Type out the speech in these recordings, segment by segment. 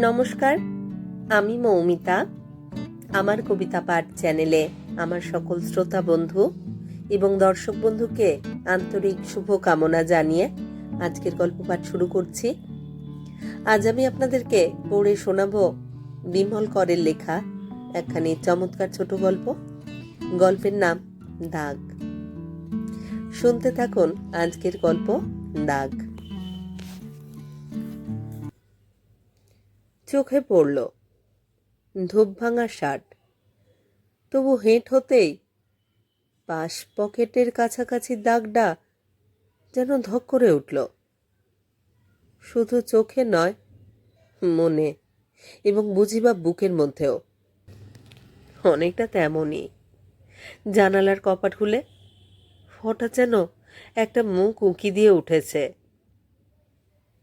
নমস্কার, আমি মৌমিতা। আমার কবিতা পাঠ চ্যানেলে আমার সকল শ্রোতা বন্ধু এবং দর্শক বন্ধুকে আন্তরিক শুভ কামনা জানিয়ে আজকের গল্প পাঠ শুরু করছি। আজ আমি আপনাদেরকে পড়ে শোনাব বিমল করের লেখা একখানি চমৎকার ছোট গল্প। গল্পের নাম দাগ। শুনতে থাকুন আজকের গল্প দাগ। চোখে পড়ল। ধূপ ভাঙা শার্ট। তবু হেঁট হতেই পাশ পকেটের কাছাকাছি দাগটা যেন ধক করে উঠল। শুধু চোখে নয়, মনে এবং বুঝিবা বুকের মধ্যেও। অনেকটা তেমনই। জানালার কপাট খুলে হঠাৎ যেন একটা মুখ উঁকি দিয়ে উঠেছে।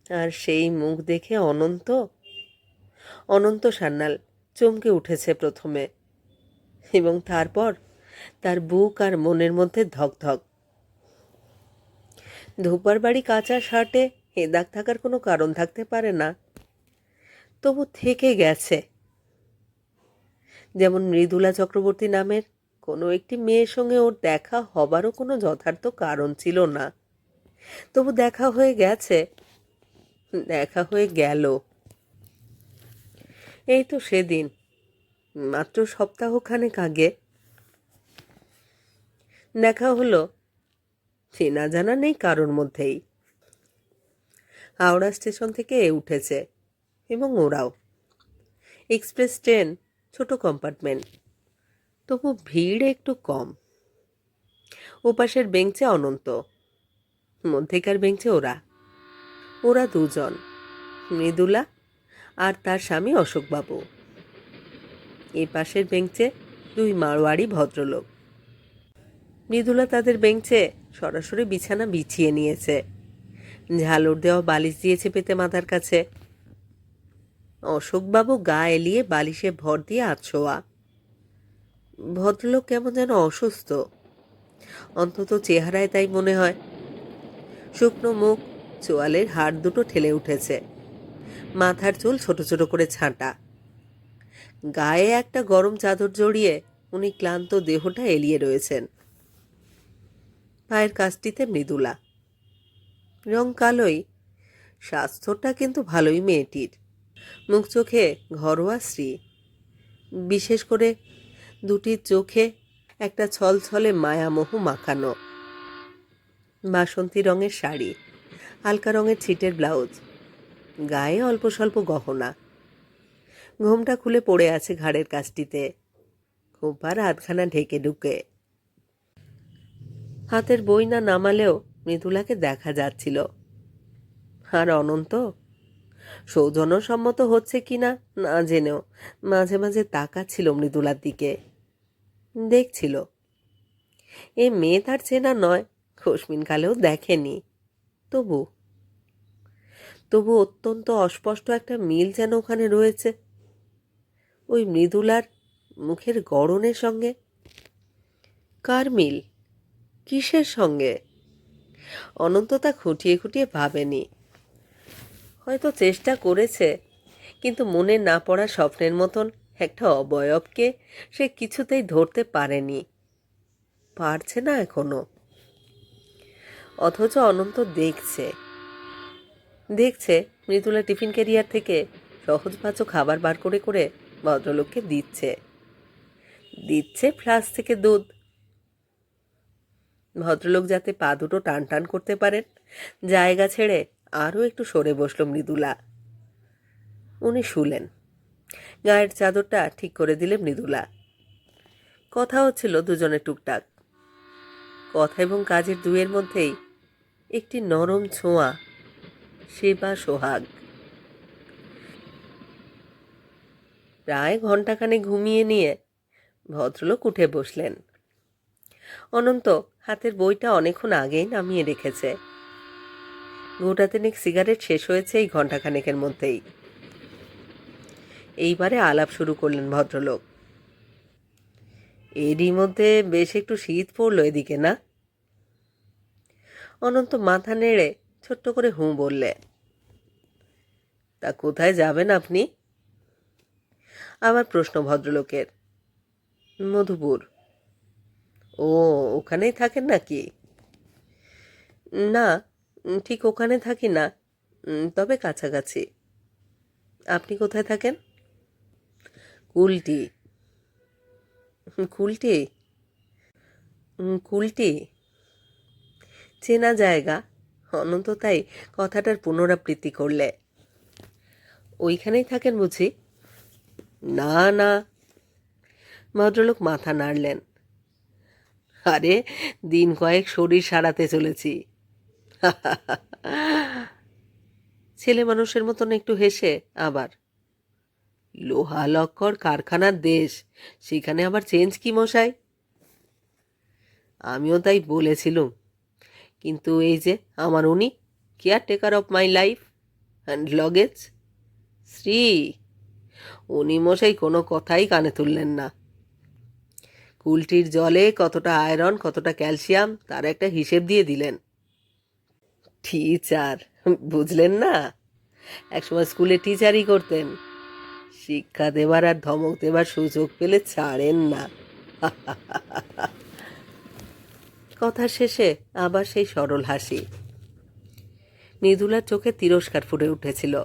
আর সেই মুখ দেখে অনন্ত অনন্ত সান্যাল চমকে উঠেছে প্রথমে এবং তারপর তার বুক আর মনের মধ্যে ধকধক ধূপার বাড়ি কাঁচা শার্টে এ দাগ থাকার কোনো কারণ থাকতে পারে না। তবু থেকে গেছে। যেমন মৃদুলা চক্রবর্তী নামের কোনো একটি মেয়ের সঙ্গে ওর দেখা হবারও কোনো যথার্থ কারণ ছিল না। তবু দেখা হয়ে গেছে। দেখা হয়ে গেল। এই তো সেদিন। মাত্র সপ্তাহখানেক আগে। দেখা হলো, চেনা জানা নেই কারোর মধ্যেই। হাওড়া স্টেশন থেকে উঠেছে, এবং ওরাও। এক্সপ্রেস ট্রেন, ছোট কম্পার্টমেন্ট। তবু ভিড় একটু কম। ওপাশের বেঞ্চে অনন্ত। মধ্যেকার বেঞ্চে ওরা। ওরা দুজন। মৃদুলা আর তার স্বামী অশোকবাবু। এই পাশের বেঞ্চে দুই মারোয়াড়ি ভদ্রলোক। মৃদুলা তাদের বেঞ্চে সরাসরি বিছানা বিছিয়ে নিয়েছে। ঝালর দেওয়া বালিশ দিয়েছে পেতে মাথার কাছে, অশোকবাবু গা এলিয়ে বালিশে ভর দিয়ে আছোয়া। ভদ্রলোক কেমন যেন অসুস্থ। অন্তত চেহারায় তাই মনে হয়। শুকনো মুখ, চোয়ালের হাড় দুটো ঠেলে উঠেছে। মাথার চুল ছোট ছোট করে ছাঁটা। গায়ে একটা গরম চাদর জড়িয়ে উনি ক্লান্ত দেহটা এলিয়ে রয়েছেন। পায়ের কাজটিতে মৃদুলা। রং কালোই। স্বাস্থ্যটা কিন্তু ভালোই মেয়েটির। মুখ চোখে ঘরোয়া শ্রী বিশেষ করে দুটি চোখে একটা ছলছলে মায়ামোহ মাখানো। বাসন্তী রঙের শাড়ি। হালকা রঙের ছিটের ব্লাউজ। গায়ে অল্প স্বল্প গহনা। ঘোমটা খুলে পড়ে আছে ঘাড়ের কাছটিতে খোপার হাতখানা ঢেকে ঢুকে। হাতের বই না নামালেও মৃদুলাকে দেখা যাচ্ছিল। আর অনন্ত? সৌজন্যসম্মত হচ্ছে কি না না জেনেও মাঝে মাঝে তাকাচ্ছিল মৃদুলার দিকে। দেখছিল। এ মেয়ে তার চেনা নয় খসমিন কালেও দেখেনি। তবু তবু অত্যন্ত অস্পষ্ট একটা মিল যেন ওখানে রয়েছে। ওই মৃদুলার মুখের গড়নের সঙ্গে। কার মিল? কিসের সঙ্গে? অনন্ত তা খুঁটিয়ে খুঁটিয়ে ভাবেনি। হয়তো চেষ্টা করেছে, কিন্তু মনে না পড়া স্বপ্নের মতন একটা অবয়বকে সে কিছুতেই ধরতে পারেনি। পারছে না এখনও। অথচ অনন্ত দেখছে। দেখছে মৃদুলা টিফিন ক্যারিয়ার থেকে সহজবাচ্য খাবার বার করে করে ভদ্রলোককে দিচ্ছে। দিচ্ছে ফ্লাস থেকে দুধ। ভদ্রলোক যাতে পা দুটো টান টান করতে পারেন, জায়গা ছেড়ে আরও একটু সরে বসল মৃদুলা। উনি শুলেন। গায়ের চাদরটা ঠিক করে দিলে মৃদুলা। কথা হচ্ছিল দুজনে টুকটাক। কথা এবং কাজের দুয়ের মধ্যেই একটি নরম ছোঁয়া সেবা সোহাগ। প্রায় ঘণ্টাখানে ঘুমিয়ে নিয়ে ভদ্রলোক উঠে বসলেন। অনন্ত, হাতের বইটা অনেকক্ষণ আগেই নামিয়ে রেখেছে। গোটা তিনেক সিগারেট শেষ হয়েছে এই ঘণ্টাখানেকের মধ্যেই। এইবারে আলাপ শুরু করলেন ভদ্রলোক। এরই মধ্যে বেশ একটু শীত পড়ল এদিকে, না? অনন্ত মাথা নেড়ে ছোট্ট করে হুঁ বললে, তা কোথায় যাবেন আপনি? আবার প্রশ্ন ভদ্রলোকের, মধুপুর। ও, ওখানেই থাকেন নাকি? না, ঠিক ওখানে থাকি না, তবে কাছাকাছি। আপনি কোথায় থাকেন? কুলটি। কুলটি? কুলটি। চেনা জায়গা। অনন্ত তাই কথাটার পুনরাবৃত্তি করলে। ওইখানেই থাকেন বুঝি? না না। ভদ্রলোক মাথা নাড়লেন। আরে, দিন কয়েক শরীর সারাতে চলেছি। ছেলে মানুষের মতন একটু হেসে আবার, লোহা লক্কর কারখানার দেশ, সেখানে আবার চেঞ্জ কি মশাই? আমিও তাই বলেছিলুম। কিন্তু এই যে আমার উনি care taker of my life and luggage Shri, উনি মশাই কোনো কথাই কানে তুললেন না। কুলটির জলে কতটা আয়রন কতটা ক্যালসিয়াম তার একটা হিসেব দিয়ে দিলেন। টিচার বুঝলেন না? একসময় স্কুলে টিচারই করতেন। শিক্ষা দেবার আর ধমক দেবার সুযোগ পেলে ছাড়েন না। কথা শেষে আবার সেই সরল হাসি। মৃদুলার চোখে তিরস্কার ফুটে উঠেছিল।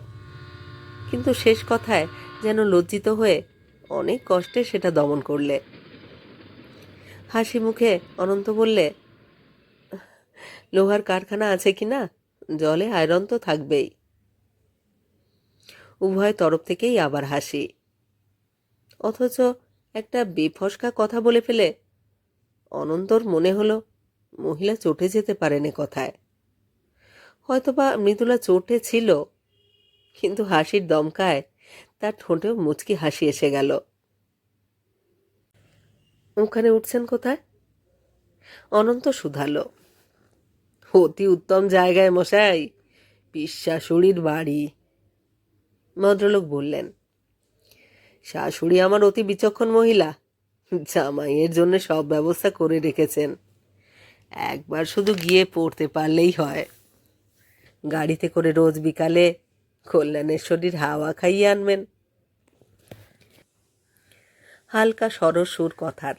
কিন্তু শেষ কথায় যেন লজ্জিত হয়ে অনেক কষ্টে সেটা দমন করলে। হাসি মুখে অনন্ত বললে, লোহার কারখানা আছে কি না? জলে আয়রন তো থাকবেই। উভয় তরফ থেকেই আবার হাসি। অথচ একটা বেফসকা কথা বলে ফেলে অনন্তর মনে হলো মহিলা চটে যেতে পারেন এ কথায়। হয়তোবা মৃদুলা চটে ছিল, কিন্তু হাসির দমকায় তার ঠোঁটেও মুচকি হাসি এসে গেল। ওখানে উঠছেন কোথায়? অনন্ত শুধালো। অতি উত্তম জায়গায় মশাই, পিসাশুড়ির বাড়ি। ভদ্রলোক বললেন। শাশুড়ি আমার অতি বিচক্ষণ মহিলা, জামাইয়ের জন্য সব ব্যবস্থা করে রেখেছেন। একবার শুধু গিয়ে পড়তে পারলেই হয়। গাড়িতে করে রোজ বিকালে কল্যাণেশ্বরীর হাওয়া খাইয়ে আনবেন। হালকা সরস সুর কথার।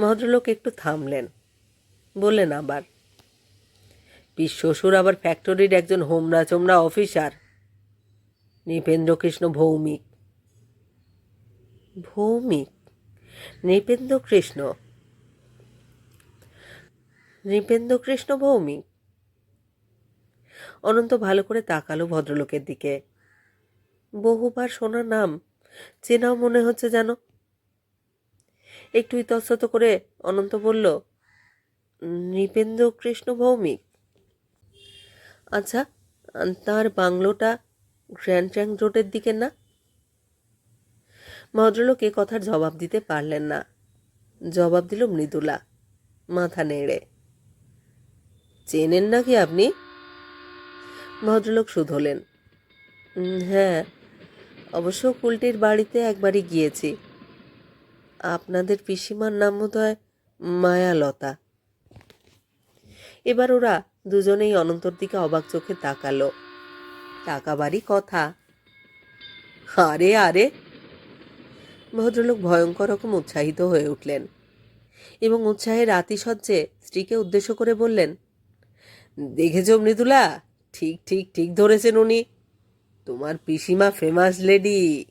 ভদ্রলোক একটু থামলেন, বললেন আবার, পিস শ্বশুর আবার ফ্যাক্টরির একজন হোমরা চোমরা অফিসার নৃপেন্দ্রকৃষ্ণ ভৌমিক। ভৌমিক? নৃপেন্দ্রকৃষ্ণ? নৃপেন্দ্রকৃষ্ণ ভৌমিক। অনন্ত ভালো করে তাকালো ভদ্রলোকের দিকে। বহুবার শোনা নাম, চেনাও মনে হচ্ছে যেন। একটু ইতস্তত করে অনন্ত বলল নৃপেন্দ্র কৃষ্ণ ভৌমিক? আচ্ছা তার বাংলোটা গ্র্যান্ড ট্যাঙ্ক রোডের দিকে না? ভদ্রলোক এ কথার জবাব দিতে পারলেন না। জবাব দিল মৃদুলা, মাথা নেড়ে। চেনেন নাকি আপনি? ভদ্রলোক শুধলেন "উম, হ্যাঁ অবশ্য কুলটির বাড়িতে একবারই গিয়েছি। আপনাদের পিসিমার নাম বোধ হয় মায়ালতা। এবার ওরা দুজনেই অনন্তর দিকে অবাক চোখে তাকালো। তাকাবারই কথা। আরে আরে! ভদ্রলোক ভয়ঙ্কর রকম উৎসাহিত হয়ে উঠলেন এবং উৎসাহের আতিশয্যে স্ত্রীকে উদ্দেশ্য করে বললেন দেখেছ মৃদুলা? ঠিক ঠিক ঠিক ধরেছেন উনি। তোমার পিসিমা ফেমাস লেডি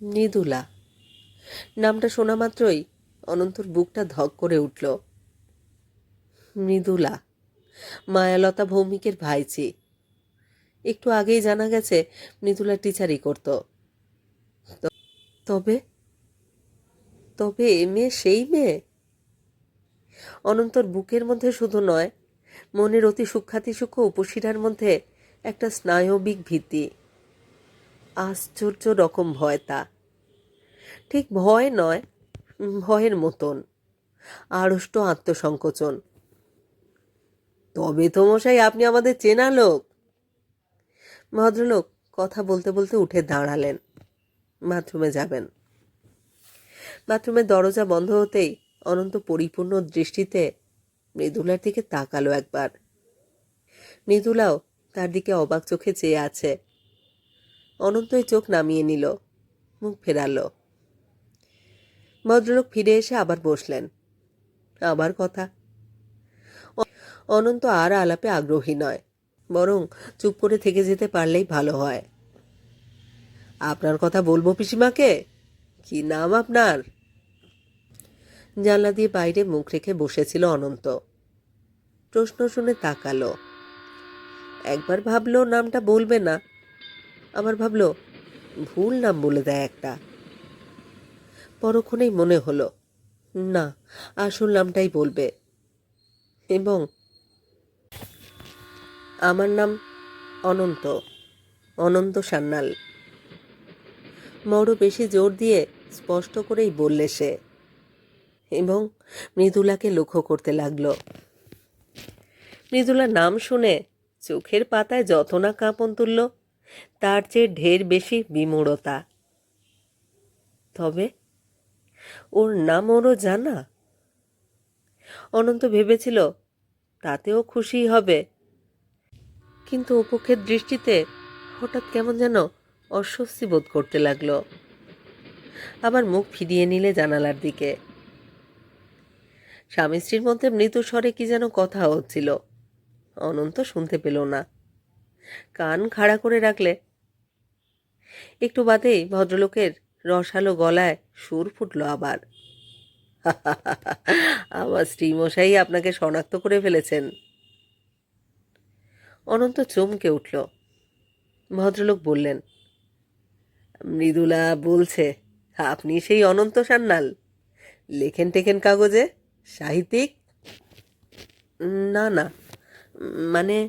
মৃদুলা, নামটা শোনা মাত্রই অনন্তর বুকটা ধক করে উঠল। মৃদুলা, মায়ালতা ভৌমিকের ভাইচি একটু আগেই জানা গেছে মৃদুলা টিচারই করত। তবে তবে এ মেয়ে সেই মেয়ে? অনন্তর বুকের মধ্যে শুধু নয়, মনের অতি সূক্ষাতি সূক্ষ্ম উপশিরার মধ্যে একটা স্নায়বিক ভীতি। আশ্চর্য রকম ভয় তা। ঠিক ভয় নয়, ভয়ের মতন। আড়ষ্ট আত্মসংকোচন। তবে তো মশাই, আপনি আমাদের চেনা লোক। ভদ্রলোক কথা বলতে বলতে উঠে দাঁড়ালেন। বাথরুমে যাবেন। বাথরুমের দরজা বন্ধ হতেই অনন্ত পরিপূর্ণ দৃষ্টিতে মৃদুলার দিকে তাকালো একবার। মৃদুলাও তার দিকে অবাক চোখে চেয়ে আছে। অনন্তই চোখ নামিয়ে নিল, মুখ ফেরালো। ভদ্রলোক ফিরে এসে আবার বসলেন। আবার কথা। অনন্ত আর আলাপে আগ্রহী নয়, বরং চুপ করে থেকে যেতে পারলেই ভালো হয়। আপনার কথা বলব পিসিমাকে? কি নাম আপনার? জানলা দিয়ে বাইরে মুখ রেখে বসেছিল অনন্ত। প্রশ্ন শুনে তাকালো। একবার ভাবলো, নামটা বলবে না। আবার ভাবলো, ভুল নাম বলে দেয় একটা। পরক্ষণেই মনে হলো, না, আসল নামটাই বলবে। এবং আমার নাম অনন্ত অনন্ত সান্যাল। বড় বেশি জোর দিয়ে স্পষ্ট করেই বললে সে এবং মৃদুলাকে লক্ষ্য করতে লাগল। মৃদুলা নাম শুনে চোখের পাতায় যত না কাঁপন তুলল, তার চেয়ে ঢের বেশি বিমূঢ়তা। তবে ওর নাম ওরও জানা? অনন্ত ভেবেছিল, তাতেও খুশি হবে। কিন্তু অপক্ষের দৃষ্টিতে হঠাৎ কেমন যেন অস্বস্তি বোধ করতে লাগল। আবার মুখ ফিরিয়ে নিলে জানালার দিকে। স্বামী স্ত্রীর মধ্যে মৃদু স্বরে কি যেন কথা হচ্ছিল। অনন্ত শুনতে পেল না। কান খাড়া করে রাখলে। একটু বাদেই ভদ্রলোকের রসালো গলায় সুর ফুটল আবার। আমার স্ত্রীমশাই আপনাকে শনাক্ত করে ফেলেছেন। অনন্ত চমকে উঠল। ভদ্রলোক বললেন, মৃদুলা বলছে, আপনি সেই অনন্ত সান্যাল। লেখেন টেখেন কাগজে। সাহিত্যিক? না না। মানে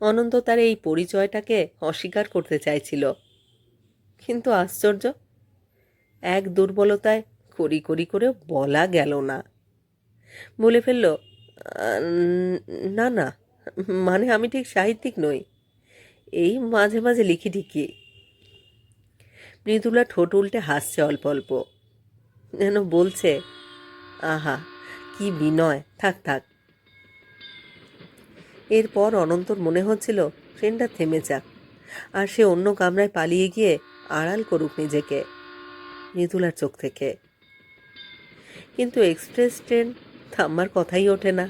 অনন্ত তার এই পরিচয়টাকে অস্বীকার করতে চাইছিল। কিন্তু আশ্চর্য, এক দুর্বলতায় করি করি করে বলা গেল না। বলে ফেলল, না না মানে আমি ঠিক সাহিত্যিক নই। এই মাঝে মাঝে লিখি ঠিকই। মৃদুলা ঠোঁট উল্টে হাসছে অল্প অল্প। যেন বলছে আহা, কি বিনয়। থাক থাক। এরপর অনন্তর মনে হচ্ছিল ট্রেনটা থেমে যাক, আর সে অন্য কামরায় পালিয়ে গিয়ে আড়াল করুক নিজেকে, মৃদুলার চোখ থেকে। কিন্তু এক্সপ্রেস ট্রেন থামার কথাই ওঠে না,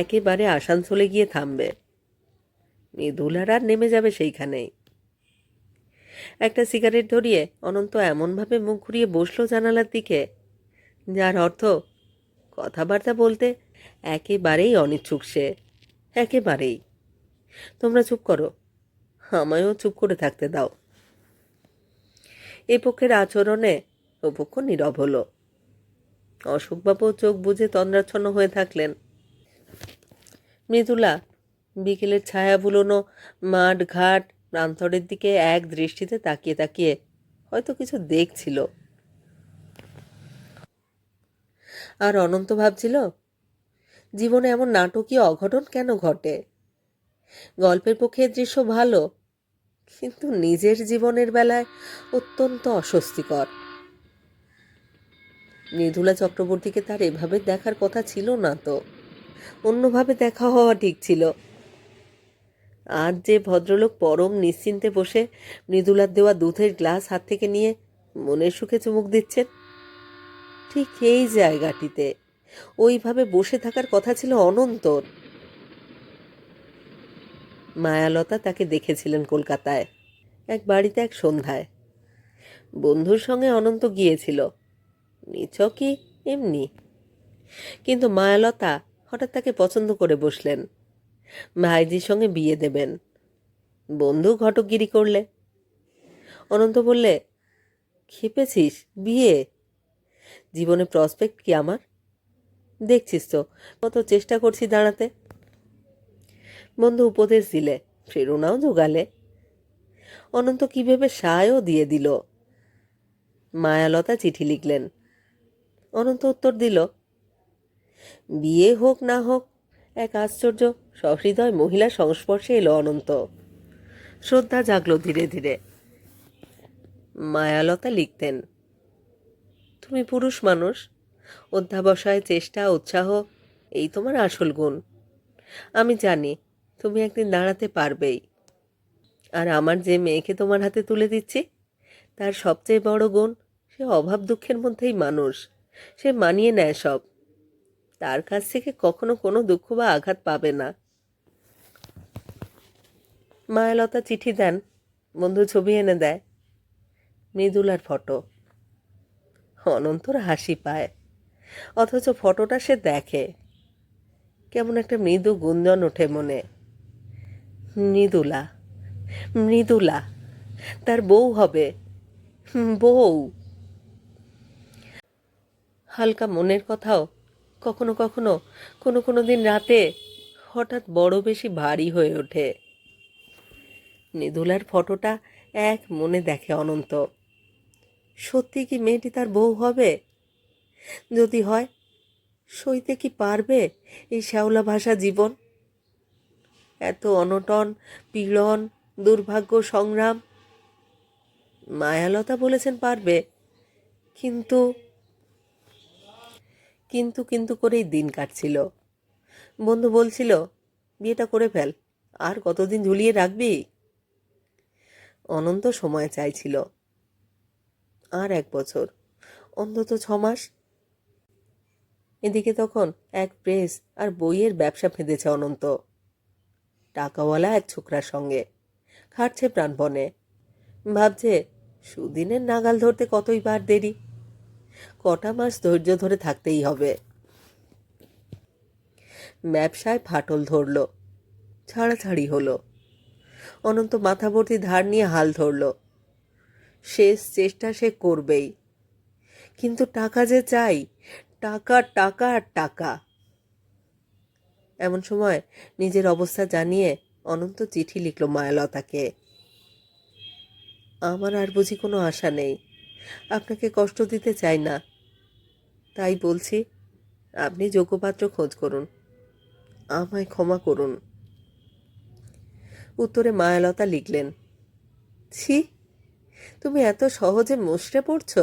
একেবারে আসানসোলে গিয়ে থামবে। মৃদুলার আর নেমে যাবে সেইখানেই। একটা সিগারেট ধরিয়ে অনন্ত এমনভাবে মুখ ঘুরিয়ে বসল জানালার দিকে যার অর্থ কথাবার্তা বলতে একেবারেই অনিচ্ছুক সে, একেবারেই। তোমরা চুপ করো, আমায়ও চুপ করে থাকতে দাও। এ পক্ষের আচরণে ও পক্ষ নীরব হলো। অশোকবাবু চোখ বুঝে তন্দ্রাচ্ছন্ন হয়ে থাকলেন। মৃদুলা বিকেলের ছায়া বুলোনো মাঠ ঘাট প্রান্তরের দিকে এক দৃষ্টিতে তাকিয়ে তাকিয়ে হয়তো কিছু দেখছিল। আর অনন্ত ভাবছিল, জীবনে এমন নাটকীয় অঘটন কেন ঘটে? গল্পের পক্ষে দৃশ্য ভালো, কিন্তু নিজের জীবনের বেলায় অত্যন্ত অস্বস্তিকর। মৃদুলা চক্রবর্তীকে তার এভাবে দেখার কথা ছিল না তো, অন্যভাবে দেখা হওয়া ঠিক ছিল। আজ যে ভদ্রলোক পরম নিশ্চিন্তে বসে মৃদুলার দেওয়া দুধের গ্লাস হাত থেকে নিয়ে মনের সুখে চুমুক দিচ্ছেন ঠিক এই জায়গাটিতে। ওইভাবে বসে থাকার কথা ছিল অনন্তর। মায়ালতা তাকে দেখেছিলেন কলকাতায়, এক বাড়িতে এক সন্ধ্যায়। বন্ধুর সঙ্গে অনন্ত গিয়েছিল, নিছকই এমনি। কিন্তু মায়ালতা হঠাৎ তাকে পছন্দ করে বসলেন, ভাইজির সঙ্গে বিয়ে দেবেন। বন্ধু ঘটকগিরি করলে। অনন্ত বললে, খেপেছিস, বিয়ে? জীবনে প্রসপেক্ট কি আমার? দেখছিস তো, কত চেষ্টা করছি দাঁড়াতে। বন্ধু উপদেশ দিলে, প্রেরণাও জোগালে অনন্ত কি ভেবে সায়ও দিয়ে দিল। মায়ালতা চিঠি লিখলেন। অনন্ত উত্তর দিল, বিয়ে হোক না হোক, এক আশ্চর্য, সহৃদয় মহিলা সংস্পর্শে এলো অনন্ত। শ্রদ্ধা জাগলো ধীরে ধীরে। মায়ালতা লিখতেন তুমি পুরুষ মানুষ। অধ্যাবসায় চেষ্টা, উৎসাহ, এই তোমার আসল গুণ। আমি জানি, তুমি একদিন দাঁড়াতে পারবেই। আর আমার যে মেয়েকে তোমার হাতে তুলে দিচ্ছি, তার সবচেয়ে বড় গুণ, সে অভাব দুঃখের মধ্যেই মানুষ। সে মানিয়ে নেয় সব। তার কাছ থেকে কখনো কোনো দুঃখ বা আঘাত পাবে না। মায়ালতা চিঠি দেন, বন্ধু ছবি এনে দেয়। মৃদুলার ফটো। অনন্তর হাসি পায়। অথচ ফটোটা সে দেখে। কেমন একটা মৃদু গুঞ্জন ওঠে মনে। মৃদুলা মৃদুলা, তার বউ হবে। বউ। হালকা মনের কথাও কখনো কখনো কোনো কোনো দিন রাতে হঠাৎ বড় বেশি ভারী হয়ে ওঠে। মৃদুলার ফটোটা এক মনে দেখে অনন্ত। সত্যি কি মেয়েটি তার বউ হবে? যদি হয়, সইতে কি পারবে এই শ্যাওলা ভাষা জীবন? এত অনটন, পীড়ন, দুর্ভাগ্য, সংগ্রাম। মায়ালতা বলেছেন পারবে, কিন্তু কিন্তু কিন্তু করেই দিন কাটছিল। বন্ধু বলছিল, বিয়েটা করে ফেল, আর কতদিন ঝুলিয়ে রাখবি? অনন্ত সময় চাইছিল। আর এক বছর। অন্তত ছ মাস। এদিকে তখন এক প্রেস আর বইয়ের ব্যবসা ফেঁদেছে অনন্ত। টাকাওয়ালা এক ছোকরার সঙ্গে। খাটছে প্রাণপণে ভাবছে, সুদিনের নাগাল ধরতে কতই বার দেরি। কটা মাস ধৈর্য ধরে থাকতেই হবে। ব্যবসায় ফাটল ধরল। ছাড়াছাড়ি হলো। অনন্ত মাথা ভর্তি ধার নিয়ে হাল ধরল। শেষ চেষ্টা সে করবেই। কিন্তু টাকা যে চাই, টাকা টাকা, আর টাকা। এমন সময় নিজের অবস্থা জানিয়ে অনন্ত চিঠি লিখল মায়ালতাকে। আমার আর বুঝি কোনো আশা নেই। আপনাকে কষ্ট দিতে চাই না। তাই বলছি, আপনি যোগ্যপাত্র খোঁজ করুন। আমায় ক্ষমা করুন। উত্তরে মায়ালতা লিখলেন, ছি তুমি এত সহজে মুষড়ে পড়ছ?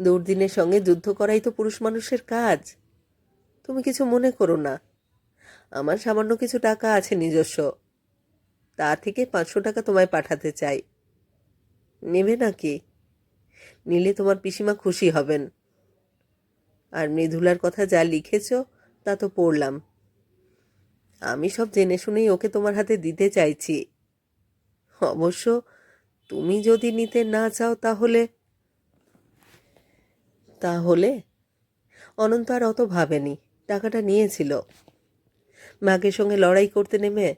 দুর্দিনের সঙ্গে যুদ্ধ করাই তো পুরুষ মানুষের কাজ। তুমি কিছু মনে করো না। আমার সামান্য কিছু টাকা আছে নিজস্ব। তা থেকে পাঁচশো টাকা তোমায় পাঠাতে চাই। নেবে নাকি? নিলে তোমার পিসিমা খুশি হবেন। আর মৃদুলার কথা যা লিখেছ, তা তো পড়লাম। আমি সব জেনে শুনেই ওকে তোমার হাতে দিতে চাইছি। অবশ্য তুমি যদি নিতে না চাও তাহলে তাহলে অনন্ত আর অত ভাবেনি। টাকাটা নিয়েছিল। মাগের সঙ্গে লড়াই করতে নেমে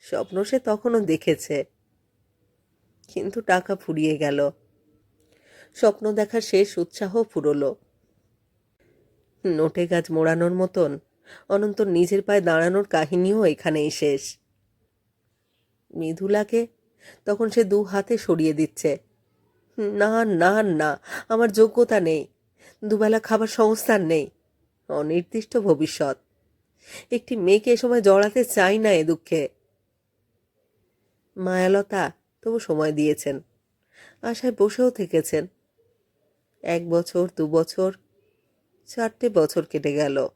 স্বপ্ন সে তখনও দেখেছে। কিন্তু টাকা ফুরিয়ে গেল। স্বপ্ন দেখার শেষ উৎসাহ ফুরলো। নোটে গাছ মোড়ানোর মতন অনন্ত নিজের পায়ে দাঁড়ানোর কাহিনীও এখানেই শেষ। মৃদুলাকে তখন সে দু হাতে সরিয়ে দিচ্ছে। না না না, আমার যোগ্যতা নেই। দুবেলা খাবার সংস্থান নেই। অনির্দিষ্ট ভবিষ্যৎ। একটি মেয়েকে এ সময় জড়াতে চাই না এ দুঃখে। মায়ালতা, তবু সময় দিয়েছেন। আশায় বসেও থেকেছেন। এক বছর, দু বছর, চারটে বছর কেটে গেল।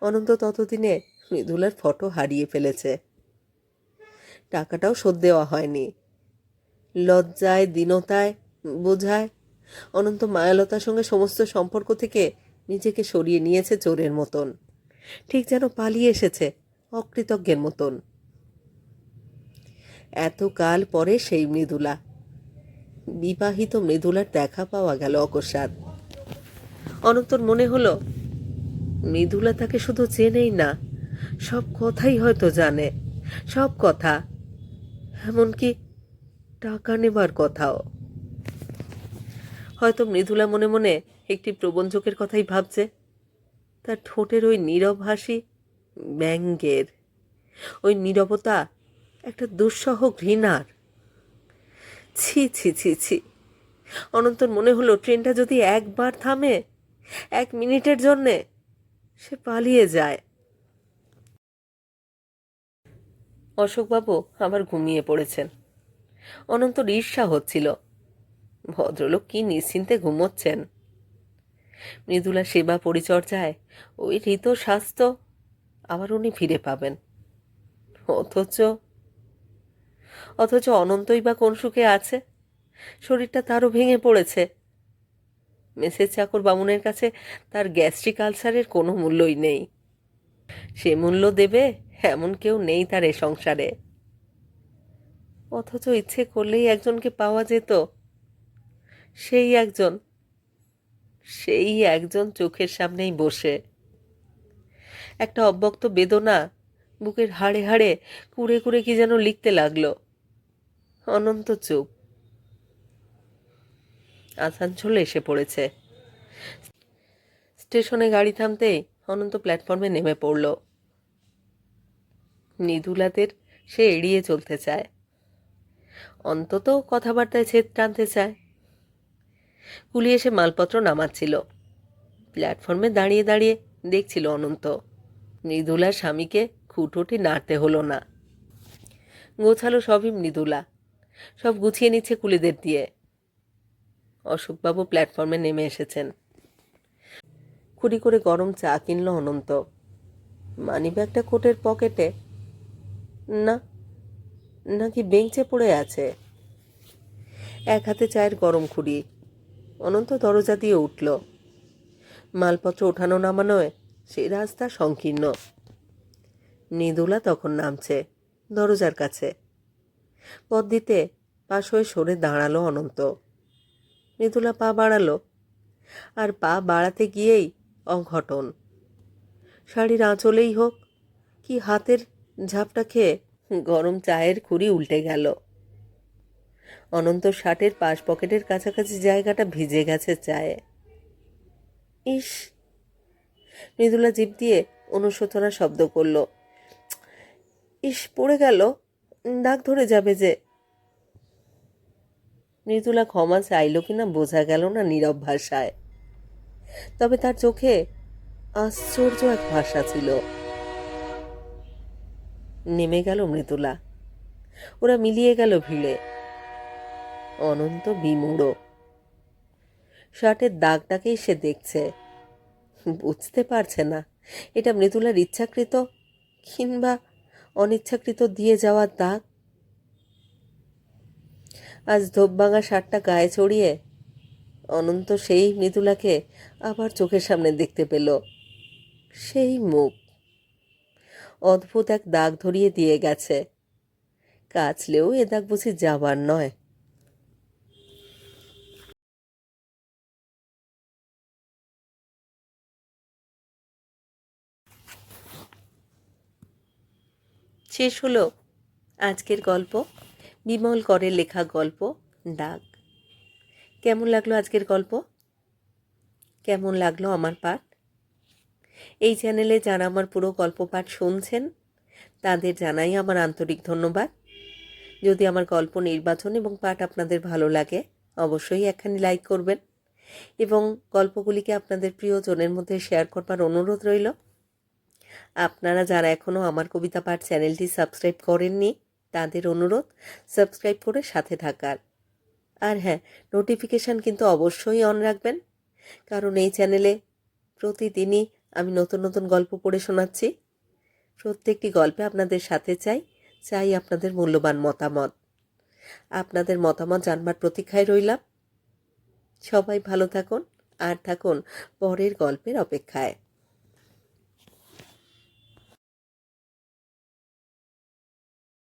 অনন্ত ততদিনে মৃদুলার ফটো হারিয়ে ফেলেছে। টাকাটাও শোধ দেওয়া হয়নি। লজ্জায়, দীনতায়, বোঝায়, অনন্ত মায়ালতার সঙ্গে সমস্ত সম্পর্ক থেকে নিজেকে সরিয়ে নিয়েছে চোরের মতন। ঠিক যেন পালিয়ে এসেছে অকৃতজ্ঞের মতন। এতকাল পরে সেই মৃদুলা। বিবাহিত মৃদুলার দেখা পাওয়া গেল অকস্মাৎ। অনন্তর মনে হলো, মৃদুলা তাকে শুধু চেনেই না, সব কথাই হয়তো জানে, সব কথা এমনকি টাকা নেবার কথাও। হয়তো মৃদুলা মনে মনে একটি প্রবঞ্চকের কথাই ভাবছে। তার ঠোঁটের ওই নীরব হাসি ব্যঙ্গের। ওই নীরবতা একটা দুঃসহ ঘৃণার। ছি ছি ছি ছি। অনন্তর মনে হলো ট্রেনটা যদি একবার থামে, এক মিনিটের জন্যে সে পালিয়ে যায়। অশোকবাবু আবার ঘুমিয়ে পড়েছেন। অনন্তর ঈর্ষা হচ্ছিল। ভদ্রলোক কি নিশ্চিন্তে ঘুমোচ্ছেন? মৃদুলা সেবা পরিচর্যায় ওই ঋত স্বাস্থ্য আবার উনি ফিরে পাবেন। অথচ অথচ অনন্তই বা কোন সুখে আছে? শরীরটা তারও ভেঙে পড়েছে। মেসেজ চাকর বামুনের কাছে তার গ্যাস্ট্রিক আলসারের কোনো মূল্যই নেই। সে মূল্য দেবে এমন কেউ নেই তার এ সংসারে। অথচ ইচ্ছে করলেই একজনকে পাওয়া যেত। সেই একজন সেই একজন চোখের সামনেই বসে। একটা অব্যক্ত বেদনা বুকের হাড়ে হাড়ে কুড়ে কুড়ে কি যেন লিখতে লাগল। অনন্ত চুপ। আসানসোল এসে পড়েছে। স্টেশনে গাড়ি থামতেই অনন্ত প্ল্যাটফর্মে নেমে পড়ল। মৃদুলাদের সে এড়িয়ে চলতে চায়। অন্তত কথাবার্তায় ছেদ টানতে চায়। কুলি এসে মালপত্র নামাচ্ছিল। প্ল্যাটফর্মে দাঁড়িয়ে দাঁড়িয়ে দেখছিল অনন্ত। মৃদুলার স্বামীকে খুঁটোটি নাড়তে হলো না। গোছালো সবই মৃদুলা সব গুছিয়ে নিচ্ছে কুলিদের দিয়ে। অশোকবাবু প্ল্যাটফর্মে নেমে এসেছেন। কুড়ি করে গরম চা কিনল অনন্ত। মানিব্যাগটা কোটের পকেটে না, নাকি বেঞ্চে পড়ে আছে? এক হাতে চায়ের গরম খুঁড়ি, অনন্ত দরজা দিয়ে উঠল। মালপত্র ওঠানো নামানোয় সেই রাস্তা সংকীর্ণ। মৃদুলা তখন নামছে দরজার কাছে। পথ দিতে পাশ হয়ে সরে দাঁড়াল অনন্ত। মৃদুলা পা বাড়ালো, আর পা বাড়াতে গিয়েই অঘটন। শাড়ির আঁচলেই হোক, কি হাতের ঝাপটা খেয়ে গরম চায়ের খুঁড়ি উল্টে গেল। অনন্ত শার্টের পাশ পকেটের কাছাকাছি জায়গাটা ভিজে গেছে চায়ে। ইস, মৃদুলা জিভ দিয়ে অনুশোচনা শব্দ করল। ইস, পড়ে গেল, দাগ ধরে যাবে যে। মৃদুলা ক্ষমা চাইল কিনা বোঝা গেল না নীরব ভাষায়। তবে তার চোখে আশ্চর্য এক ভাষা ছিল। নেমে গেল মৃদুলা। ওরা মিলিয়ে গেল ভিড়ে। অনন্ত বিমূঢ়। শার্টের দাগটাকেই সে দেখছে। বুঝতে পারছে না, এটা মৃদুলার ইচ্ছাকৃত কিংবা অনিচ্ছাকৃত দিয়ে যাওয়ার দাগ? আজ ধোপভাঙা শার্টটা গায়ে চড়িয়ে অনন্ত সেই মৃদুলাকে আবার চোখের সামনে দেখতে পেল। সেই মুখ। অদ্ভুত এক দাগ ধরিয়ে দিয়ে গেছে। কাচলেও এ দাগ বুঝি যাবার নয়। শেষ হলো আজকের গল্প। বিমল করের লেখা গল্প, দাগ। কেমন লাগল আজকের গল্প? কেমন লাগল আমার পাঠ এই চ্যানেলে যারা আমার পুরো গল্প পাঠ শুনছেন, তাদের জানাই আমার আন্তরিক ধন্যবাদ। যদি আমার গল্প নির্বাচন এবং পাঠ আপনাদের ভালো লাগে, অবশ্যই একখানি লাইক করবেন এবং গল্পগুলিকে আপনাদের প্রিয়জনের মধ্যে শেয়ার করবার অনুরোধ রইল। আপনারা যারা এখনও আমার কবিতা পাঠ চ্যানেলটি সাবস্ক্রাইব করেননি, তাদের অনুরোধ, সাবস্ক্রাইব করে সাথে থাকার। আর হ্যাঁ নোটিফিকেশান কিন্তু অবশ্যই অন রাখবেন, কারণ এই চ্যানেলে প্রতিদিনই আমি নতুন নতুন গল্প পড়ে শোনাচ্ছি। প্রত্যেকটি গল্পে আপনাদের সাথে চাই চাই আপনাদের মূল্যবান মতামত। আপনাদের মতামত জানবার প্রতীক্ষায় রইলাম। সবাই ভালো থাকুন, আর থাকুন পরের গল্পের অপেক্ষায়।